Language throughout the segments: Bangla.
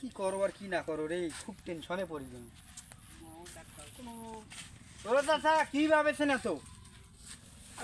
কি করো আর কি না করো রে? খুব টেনশনে পড়ি চাচা কি ভাবেছেন এত?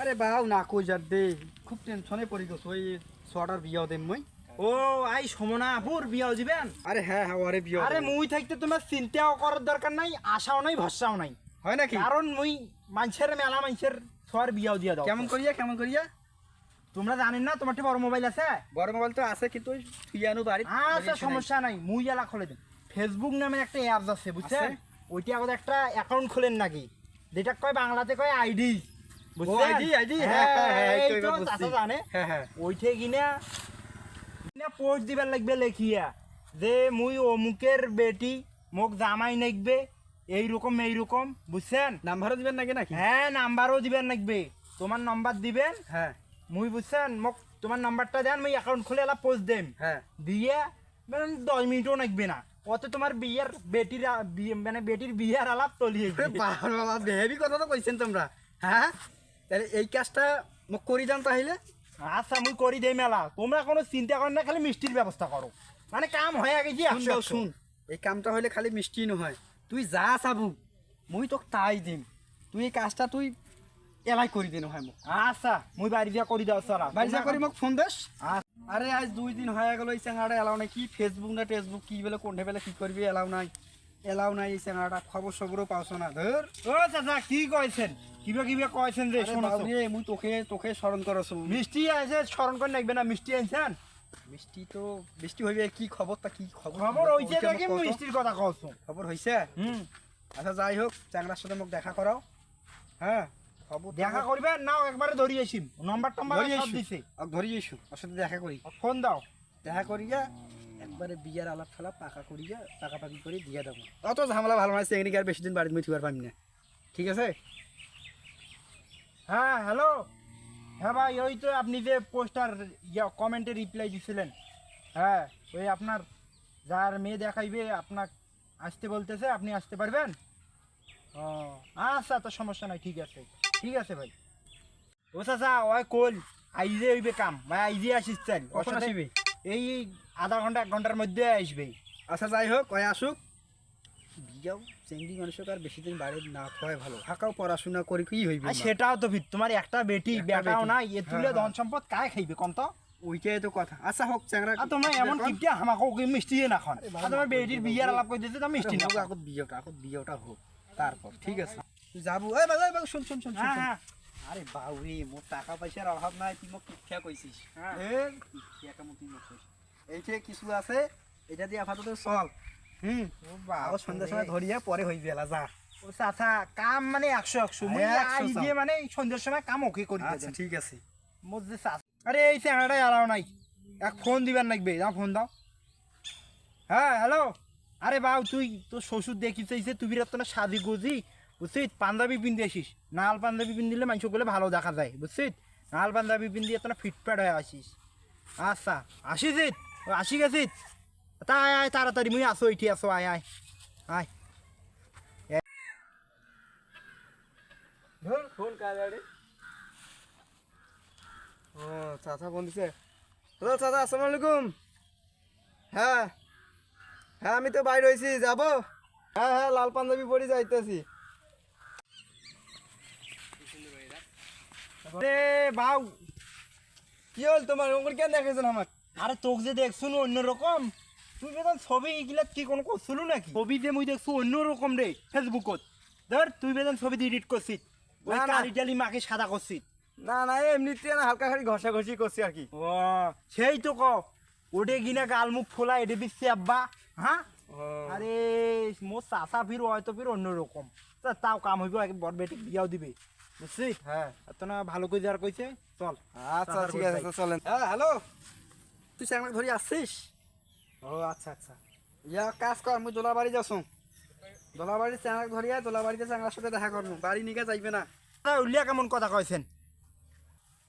আরে বাউ না কই যার দে। খুব টেনশনে পড়ি গেছো ওই ছটার বিয়াও দেম মই। ও আই সমনা আপুর বিয়াও দিবেন? আরে হ্যাঁ হ্যাঁ ওরে বিয়া আরে মুই থাকতে তোমার চিন্তাও করার দরকার নাই আশাও নাই ভরসাও নাই। হয় নাকি? কারণ মুই মানুষের মেলা মানুষের সবার বিয়াও দিয়া দাও। কেমন করিয়া কেমন করিয়া? তোমরা জানেন না তোমার বড় মোবাইল আছে? বড় মোবাইল তো আছে কিন্তু থুইয়ানো বাড়ি আচ্ছা সমস্যা নাই মুই এলা খুলে দেন ফেসবুক নামে একটা অ্যাপস আছে বুঝছেন? ওইটা আমাদের একটা অ্যাকাউন্ট খোলেন নাকি? যেটা কয় বাংলাতে কয় আইডি হ্যাঁ হ্যাঁ হ্যাঁ ওইঠে কিনা কিনা পোস্ট দিবার লাগবে লেখিয়া যে মুই অমুকের বেটি মোক জামাই নাকবে এইরকম এইরকম বুঝছেন? নাম্বারও দিবেন নাকি নাকি? হ্যাঁ নাম্বারও দিবেন লাগবে তোমার নাম্বার দিবেন। হ্যাঁ। মুই বুঝছেন মোক তোমার নাম্বারটা দেন মুই অ্যাকাউন্ট খুলে এলা পোস্ট দেম। হ্যাঁ। দিয়ে মানে দশ মিনিটও লাগবে না। অত তোমার বিয়ের বেটির মানে বেটির বিয়ের আলাপ তলিয়ে বেহেবি কথা তো কইছেন তোমরা। হ্যাঁ তাহলে এই কাজটা মোক করি যান তাহলে? আচ্ছা মুই করি দেই মেলা তোমরা কোনো চিন্তা করো না খালি মিষ্টির ব্যবস্থা করো মানে কাম হয়ে গেছে শুন দাও, শুন। এই কামটা হলে খালি মিষ্টি নহয়। তুই যা চাবু মুই তোক তাই দিম। তুই এই কাজটা তুই এলাই কৰি দে নহয় মোক। আচ্ছা মুই বাড়ি দিয়া কৰি দাও চলা। বাড়ি যা কৰি মোক ফোন দেস। আচ্ছা। আরে আজ দুই দিন হয়ে গেল এই চেঙাটা এলাও নাই। কি ফেসবুক না টেসবুক কি বেলে কোনঠে বেলে কি করবি এলাও নাই। এলাও নাই এই চেঙাটা খবর সবরও পাওছ না ধর। ও চাচা কি কইছেন? কিবা কিবা কইছেন যে শোনো রে, মুই তোকে তোকে স্মরণ করছ মিষ্টি আছে স্মরণ করে নাকবে না মিষ্টি আনছেন মিষ্টি তো বৃষ্টি হইবে কি খবরটা কি খবর খবর হইছে কত? মিষ্টির কথা কওছো খবর হইছে হুম। আচ্ছা যাই হোক চ্যাংড়ার সাথে মোক দেখা করাও হ্যাঁ দেখা করবেন নাও একবারে ধরি আসিম নম্বর টম্বর সব আইসু। দিছে। আগ ধরি যাইছু ওর সাথে দেখা করি। ফোন দাও। দেখা করিয়া একবারে বিয়ার আলাপ ফালাপ পাকা করিয়া পাকাপাকি করে দিয়ে দেবো। অত ঝামেলা ভালো নয় চেংড়ি আর বেশি দিন বাড়িতে মুই থিবার না। ঠিক আছে? হ্যাঁ হ্যালো। হ্যাঁ ভাই ওই তো আপনি যে পোস্টার ইয়া কমেন্টে রিপ্লাই দিছিলেন। হ্যাঁ ওই আপনার যার মেয়ে দেখাইবে আপনার আসতে বলতেছে আপনি আসতে পারবেন? ও আচ্ছা তো সমস্যা নাই ঠিক আছে। ঠিক আছে ভাই ও চাচা ওই কোল আইজে হইবে কাম ভাই আইজে আসিস চাল ওর কখন সাথে আসিবে? এই আধা ঘণ্টা এক ঘণ্টার মধ্যে আসবে আচ্ছা যাই হোক ওই আসুক বিয়াও মানুষকে আর বেশি দিন না খাওয়াই ভালো হাকাও পড়াশোনা করি কি হইবে আর? সেটাও তো ভিত তোমার একটা বেটি একটা বেটাও বেটি। না এ তুলে হ্যাঁ, ধন সম্পদ কায় খাইবে কোন তো ওইটাই তো কথা আচ্ছা হোক চ্যাংড়া আর তোমরা এমন। কিপটা আমাকে ওকে মিষ্টি না খান আরে তোমার বেটির বিয়ের আলাপ করে দিতে তো মিষ্টি না আগত বিয়েটা আগত বিয়েটা হোক তারপর ঠিক আছে যাব। এই বাবা, এই বাবা, শুন শুন শুন হ্যাঁ হ্যাঁ। আরে বাউরে মোর টাকা পয়সার অভাব নাই তুই মোক কইছিস। হ্যাঁ। হ্যাঁ শিক্ষা কাম তুই মোক কইছিস? এইটে কিছু আছে এটা দিয়ে আপাতত চল। হুম বাবা, সন্ধ্যার সময় ধরিয়া পরে গেলা যা। ও চাচা কাম মানে একশো একশো। দিয়ে মানে সন্ধ্যের সময় কাম ওকে করি আচ্ছা ঠিক আছে। মোর যে চাচা আরে এই আলাও নাই। এক ফোন দিবার লাগবে দাও ফোন দাও। হ্যাঁ হ্যালো আরে বাউ তুই তোর শ্বশুর দেখিস এই যে তুই বিরাট না সাজি গুজি। বুঝছিস? পাঞ্জাবি পিন্দি আসিস। নাল পাঞ্জাবি পিন্দিলে মানুষগুলো ভালো দেখা যায়, বুঝছিস? নাল পাঞ্জাবি পিন্দি এত না ফিটফাট হয়ে আসিস। আচ্ছা আসিস আসি গেছিস তা আয় আয়, তাড়াতাড়ি, মুই আসো, এটি আসো, আয় আয় আয়। ও, চাচা ফোন দিছে। হ্যালো আলাইকুম। হ্যাঁ হ্যাঁ আমি তো বাইরে হয়েছি, যাব? হ্যাঁ হ্যাঁ লাল পাঞ্জাবি পরে যাইতেছি। রে বাউ। কি হল তোমার? কেন দেখেছেন আমার আরে তোকে যে দেখছুন অন্যরকম। তুই বেতন ছবি এগুলা কি কোনো করছিল নাকি? ছবি যে মুই দেখছু অন্যরকম রে ফেসবুকত ধর তুই বেতন ছবি এডিট করছিস ওই না, না। কালি টালি মাকে সাদা করছিস না না এমনিতে না হালকা খালি ঘষাঘষি করছি আর কি। ও সেই তো ক ওটে গিনা গাল মুখ ফোলা এটে দিচ্ছে আব্বা হ্যাঁ? আরে মোর চাষা ফির হয়তো ফির অন্যরকম তা তাও কাম হইব এক বড় বেটি বিয়াও দিবে। বুঝছিস হ্যাঁ। না ভালো করে যার কইছে চল। আচ্ছা ঠিক আছে। চলেন। হ্যাঁ হ্যালো। তুই ধরি আসছিস? ও আচ্ছা আচ্ছা। ইয়া কাজ কর মুই দোলাবাড়ি যাসুম। দোলাবাড়ি চ্যাংড়া ধরিয়া দোলাবাড়িতে চ্যাংড়ার সাথে দেখা করব বাড়ি নিকে যাইবে না। তা উল্লিয়া কেমন কথা কইছেন?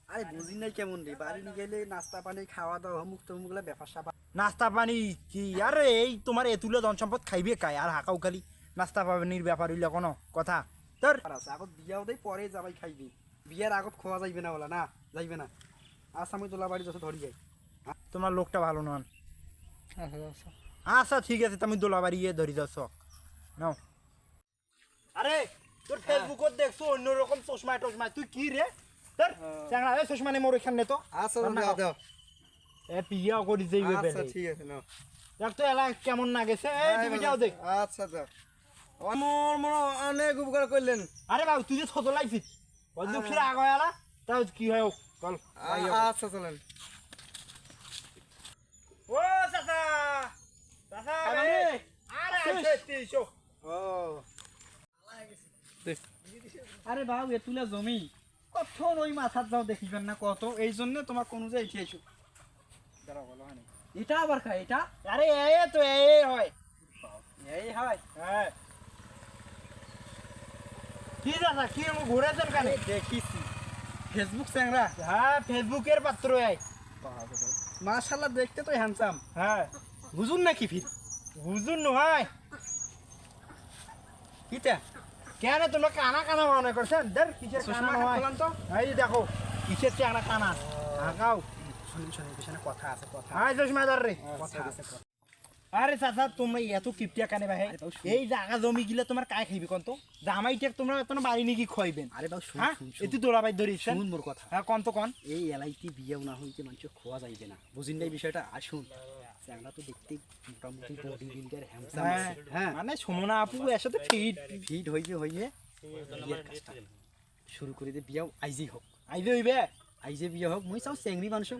আরে বুঝি নাই কেমন রে। বাড়ি নিয়ে গেলে নাস্তা পানি খাওয়া দাওয়া অমুক তমুকগুলা ব্যাপার স্যাপার নাস্তা পানি কি? আরে এই তোমার এতুলে ধন সম্পদ খাইবে কাই? আর হাকাও খালি। নাস্তা পানির ব্যাপার হইলে কোনো কথা। তোর আগত বিয়াও দেই পরে যাবাই খাইবি। বিয়ার আগত খোয়া যাইবে না বলা না যাইবে না। আচ্ছা আমি দোলাবাড়ি যত ধরি যাই তোমার লোকটা ভালো নন। আচ্ছা। ঠিক আছে তুমি দোলাবাড়ি গিয়ে ধরি যাও চক। নাও। আরে তোর ফেসবুকত দেখছ অন্যরকম চশমা টশমা তুই কি রে? তোর চ্যাংড়া চশমা নে মোর এখান নে তো। আচ্ছা রান্না দাও কর। দাও এ পিয়া করি যাইবে আচ্ছা ঠিক আছে নাও। দেখ তো এলা কেমন না গেছে এই তুমি যাও দেখ। আচ্ছা দাও আমার মনে অনেক উপকার করলেন। আরে বাবু তুই যে ছোট লাইছিস ওই দুঃখের আগে এলা তাও কি হয় চল আচ্ছা চলেন। ও চাচা! চাচা আরে, আরে তিনশো ও। আরে বাবু এ তুলে জমি। কখন ওই মাথার যাও দেখিবেন না কত? এই জন্য তোমার কোন যে এসেছ এটা আবার খায় এটা? আরে এ তো এ হয়। এই হয় হ্যাঁ। কি দাদা কি আমি ঘুরেছেন কানে দেখিছি। ফেসবুক চ্যাংরা? হ্যাঁ ফেসবুকের পাত্র মাশাল্লাহ দেখতে তো হ্যান্ডসাম হ্যাঁ। বুঝুন নাকি ফির? বুঝুন নহয় কিটা? কেন তোমরা কানা কানা মনে করছেন দের কিসের কানা নয়। খোলান তো। এই দেখো কিসের চেংড়া কানা? হাঁকাও শুনুন শুনুন পিছনে কথা আছে কথা হাই চশমাদার রে। কথা আছে কথা। আরে চাচা তোমরা এত কিপটিয়া কানে ভাই। এই জায়গা জমি গিলে তোমার কায় খাইবি কোন তো? জামাইটা তোমরা এত বাড়ি নাকি খাইবেন আরে বাবু শুন হ্যাঁ শুন এতু দোলাবাই ধরিছেন শুন মোর কথা। হ্যাঁ কোন তো কোন। এই এলাইটি বিয়েও না হইতে মানুষ খোয়া যাইবে না বুঝিন নাই বিষয়টা? আসুন তো দেখতে মোটামুটি বডি বিল্ডার হ্যাঁ হ্যাঁ মানে সুমনা আপু এর সাথে ফিট ভিড় হইবে হইবে শুরু করে দিয়ে বিয়াও আইজেই হোক আইবে হইবে? আইজে বিয়ে হোক মুই চাও চেংড়ি মানুষ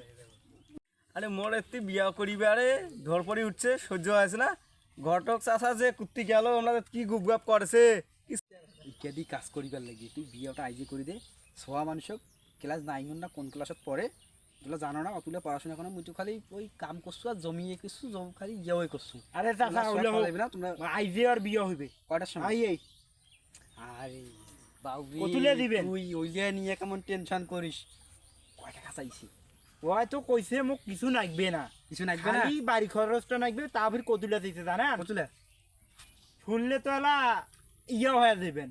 আরে মোর একটি বিয়া করিবে আরে ধরপড়ি উঠছে সহ্য হয়েছে না। ঘটক চাষা যে কুত্তি গেল আমরা কি গুপ গাপ করেছে ইত্যাদি কাজ করিবার লাগি তুই বিয়েটা আইজে করে দে। ছোয়া মানুষক ক্লাস নাইন না কোন ক্লাসত পড়ে তোলা জানো না অতুলে পড়াশোনা করে মুই তো খালি ওই কাম করছ আর জমিয়ে করছ জম খালি ইয়েও করছ। আরে সব না তোমরা আইজে আর বিয়া হইবে। কয়টার সময়? আই এই আরে বাউরি কতুলে দিবেন? তুই ওইলে নিয়ে কেমন টেনশন করিস। টাকা ওই তো কইছে মোক কিছু নাগবে না। কিছু নাকবে না? বাড়ি খরচটা নাগবে তা ফির কতুলা দিতে জানেন কতুলে শুনলে তো এলা ইয়ে হয়ে যাবেন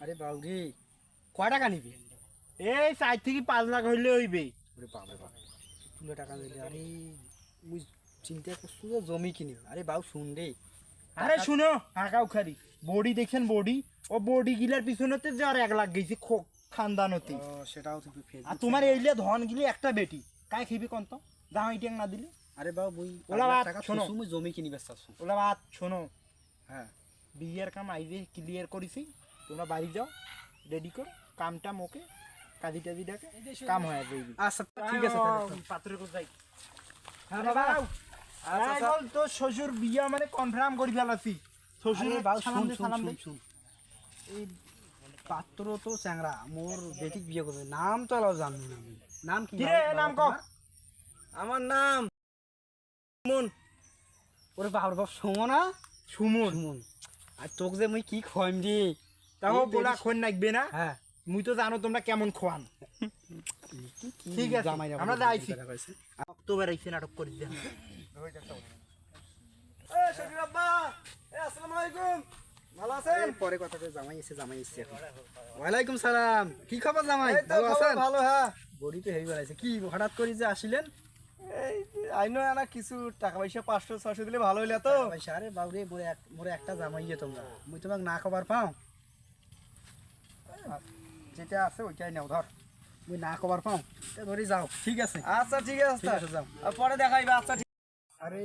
আরে বাউরি কয় টাকা নিবি? এই চার থেকে পাঁচ লাখ হইলে হইবে ওরে বাপরে বাপ তুলে টাকা দিলে আরে মুই চিন্তা করছ যে জমি কিনিব। আরে বাউ শুন রে আরে শুনো হাঁকাও খারি বডি দেখছেন বডি। ও বডি গিলার পিছনেতে যে আর এক লাখ গেছে খো- খানদানতে। ও, সেটাও তুমি আর তোমার এইলে ধন গিলে একটা বেটি। কাই খেবি কোন তো দাম টিয়াং না দিলে। আরে বাউ মুই ওলা টাকা শোনো। মুই জমি কিনিবে চাচ্ছো ওলা বাত শোনো। হ্যাঁ। বিয়ের কাম আইজে ক্লিয়ার করেছি। তোমরা বাড়ি যাও রেডি কর। কামটা মোকে কাজী টাজি ডাকে। কাম হয়ে যাইবি আচ্ছা ঠিক আছে তাহলে। পাত্রে কো যাই। হ্যাঁ বাবা। বাবা। আচ্ছা বল তো শ্বশুর বিয়া মানে কনফার্ম করি ফেলাছি শ্বশুর আরে সালাম দে সালাম দে। এই পাত্র তো চ্যাংরা মোর বেটিক বিয়ে করবে। নাম তো আলাদা জানি না আমি। নাম কি? রে নাম ক আমার নাম মন ওরে বাবার বাপ শোমো না সুমন। সুমন। আর তোকে যে মুই কি খোয়াম রে? তাও বলা খন নাকবে না? হ্যাঁ। মুই তো জানো তোমরা কেমন খোয়ান। ঠিক আছে, আমরা যাইছি। অক্টোবর আইসে নাটক করে দে এ আসসালামু আলাইকুম। ভালো আছেন? পরে কথা জামাই এসে জামাই এসে ওয়ালাইকুম সালাম। কি খবর জামাই? ভালো আছেন? ভালো হ্যাঁ। বডি তো হেভি বাড়াইছে কি হঠাৎ করে যে আসিলেন? এই আইনো না কিছু টাকা পয়সা পাঁচশো ছশো দিলে ভালো হইলে তো। পয়সা আরে বাবুরে মোরে এক মোরে একটা জামাইয়ে তোমরা। মুই তোমাকে না খবর পাও? যেটা আছে ওইটাই নাও ধর। মুই না খবর পাও ধরি যাও। ঠিক আছে? আচ্ছা ঠিক আছে। আছে যাও। পরে দেখাইবে আচ্ছা আরে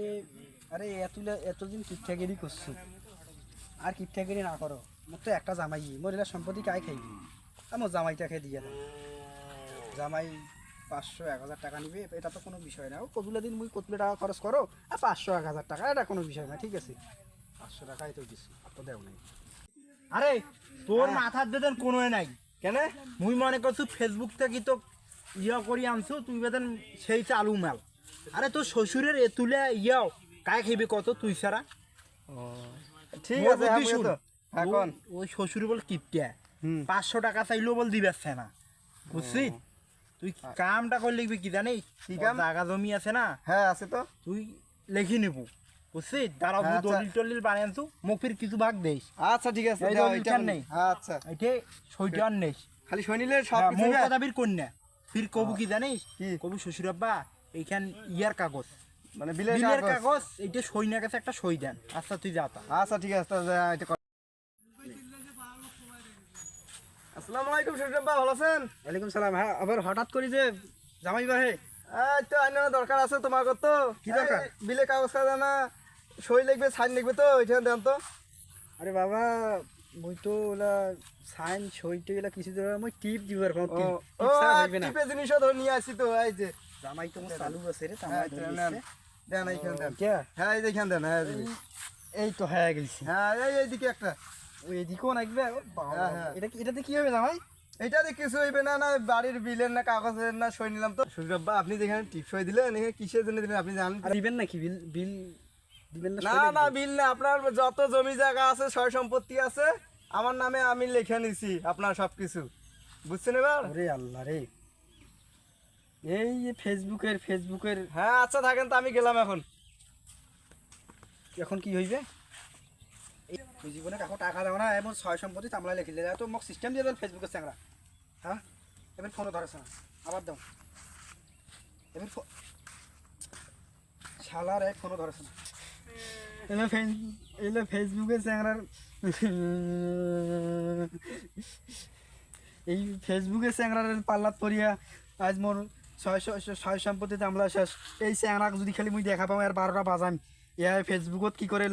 আরে এতলে এতদিন কিটঠাগিরি করছ। আর কিটঠাগিরি না করো। মোর তো একটা জামাই মোর এলা সম্পত্তি কাই খাইবি আর মোর জামাইটাকে দিয়ে জামাই পাঁচশো এক হাজার টাকা নিবে, এটা তো কোনো বিষয় না ও কতগুলো দিন মুই কতগুলো টাকা খরচ করো আর পাঁচশো এক হাজার টাকা, এটা কোনো বিষয় না ঠিক আছে। পাঁচশো টাকাই তো আর তো দেও নাই। আরে তোর। মাথার বেতন কোনো নাই। কেন? মুই মনে করছু ফেসবুক থেকে তো ইয়া করি আনছো, তুই বেতন সেই চালু মাল। আরে তোর শ্বশুরের এ তুলে ইয়াও কায় খাইবি কত, তুই সারা ঠিক আছে বুদ্ধি হ্যাঁ এখন ওই শ্বশুর বল কিপটিয়া পাঁচশো টাকা চাইলেও বল না। বুঝছিস তুই কামটা করে লিখবি কি জানিস? জাগা জমি আছে না? হ্যাঁ আছে তো। তুই লেখি নিবু। বুঝছিস দাঁড়াও তুই আচ্ছা। দলিল টলিল বানিয়ে আনছু। কিছু ভাগ আচ্ছা ঠিক আছে। নেই? আচ্ছা। এটে সইটার নেস খালি শুনিলে সব হ্যাঁ? কথা বীর কন্যা। ফির কবু কি জানিস? কবু শ্বশুর আব্বা এইখান ইয়ার কাগজ। মানে বিলের কাগজ? এইটা সই না গেছে একটা সই দেন। আচ্ছা তুই যা আচ্ছা ঠিক আছে তাহলে এটা আসসালামু আলাইকুম ভাই ভালো আছেন? ওয়ালাইকুম সালাম। হ্যাঁ আবার হঠাৎ করি যে জামাই বাহে। এই তো আইন দরকার আছে তোমার তো। কি দরকার? বিলে কাগজ কাগজ না সই লিখবে সাইন লিখবে তো ওইখানে দেন তো। আরে বাবা মই তো ওলা সাইন সইতে গেলা কিছু ধরে মই টিপ দিবার পাও টিপ ছাড়া হইবে না। টিপে জিনিসও ধরে নিয়ে আসি তো এই যে। জামাই তো চালু আছে রে হ্যাঁ, জামাই দেন, দেন দেন এইখানে দেন। কে? হ্যাঁ এই দেন হ্যাঁ এই তো হয়ে গেছে হ্যাঁ এই এইদিকে একটা। নাকবে হ্যাঁ, হ্যাঁ। এটা কি- এটাতে কি হবে জামাই? কিছু হইবে না না বাড়ির বিলের না কাগজের না সই নিলাম তো। সুরব্বা আপনি যেখানে টিপ সই দিলেন এখানে কিসের জন্য দিলেন আপনি জানেন? আর দিবেন নাকি? বিল বিল দিবেন না না না বিল না আপনার যত জমি জায়গা আছে সয় সম্পত্তি আছে আমার নামে আমি লিখে নিছি আপনার সবকিছু। বুঝছেন এবার? ওরে আল্লাহ রে। এই যে ফেসবুকের ফেসবুকের। হ্যাঁ আচ্ছা থাকেন তো আমি গেলাম এখন। এখন কি হইবে? এই তুই জীবনে কাকো টাকা দাও না এমন ছয় সম্পত্তি তামলা লিখিলে তো মোক সিস্টেম দিয়ে দেন ফেসবুকের চ্যাংরা। হ্যাঁ? এবার ফোনও ধরেছে না আবার দাও। এবার শালার এক ফোনও ধরেছে না। এলে ফেস এলে ফেসবুকের চ্যাংরার এই ফেসবুকের চ্যাংরার পাল্লাত পড়িয়া আজ মোর ছয় ছয় আমরা তামলা শেষ। এই চ্যাংরাক যদি খালি মুই দেখা পাওঁ আর বাৰটা বাজাম। ইয়াৰ ফেচবুকত কি করে